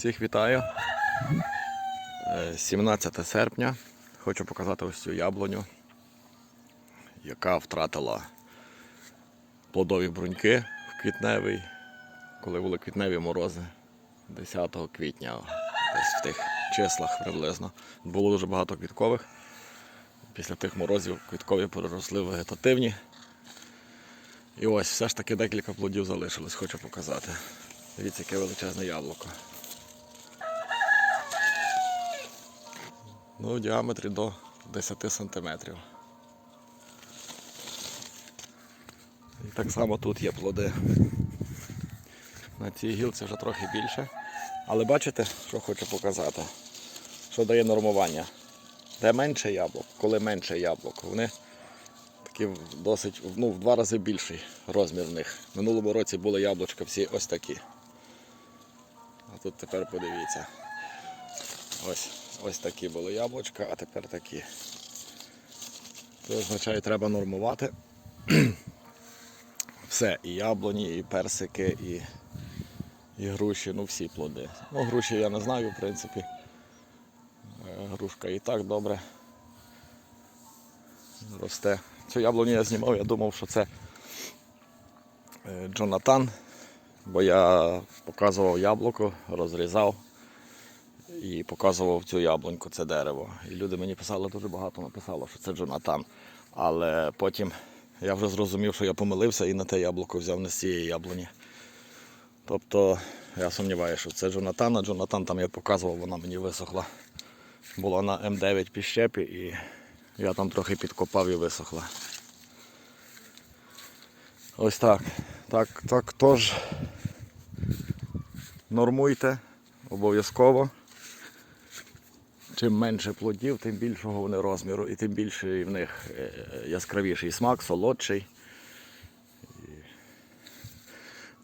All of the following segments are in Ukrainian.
Всіх вітаю. Е, 17 серпня. Хочу показати ось цю яблуню, яка втратила плодові бруньки в квітневий, коли були квітневі морози 10 квітня, десь в тих числах приблизно. Було дуже багато квіткових. Після тих морозів квіткові переросли в вегетативні. І ось все ж таки декілька плодів залишилось, хочу показати. Дивіться, яке величезне яблуко. Ну, в діаметрі до 10 сантиметрів. І так само тут є плоди. На цій гілці вже трохи більше. Але бачите, що хочу показати? Що дає нормування? Де менше яблук, коли менше яблук, вони такі досить ну, в два рази більший розмір в них. В минулому році були яблучка всі ось такі. А тут тепер подивіться. Ось, ось такі були яблучка, а тепер такі. Це означає, треба нормувати. Все, і яблуні, і персики, і, і груші, ну всі плоди. Ну, груші я не знаю, в принципі. Е, Грушка і так добре росте. Цю яблуню я знімав, я думав, що це е, Джонатан, бо я показував яблуко, розрізав і показував цю яблуньку, це дерево. І люди мені писали, дуже багато написало, що це Джонатан. Але потім я вже зрозумів, що я помилився і на те яблуко взяв не з цієї яблуні. Тобто я сумніваюся, що це Джонатан, а Джонатан там я показував, вона мені висохла. Була на М9 піщепі і я там трохи підкопав і висохла. Ось так. Так, так тож нормуйте обов'язково. Чим менше плодів, тим більшого вони розміру і тим більший в них е, яскравіший смак, солодший.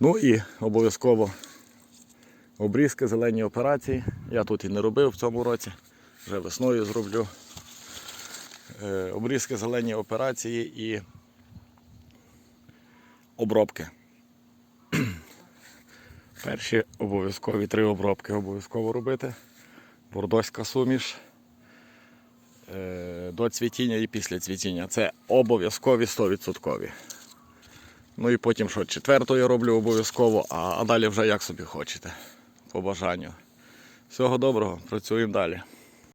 Ну і обов'язково обрізки, зелені операції. Я тут і не робив в цьому році, вже весною зроблю. Е, Обрізки, зелені операції і обробки. Перші обов'язкові три обробки обов'язково робити. Бордоська суміш е, до цвітіння і після цвітіння. Це обов'язкові 100%. Ну і потім що, четверту я роблю обов'язково, а далі вже як собі хочете. По бажанню. Всього доброго, працюємо далі.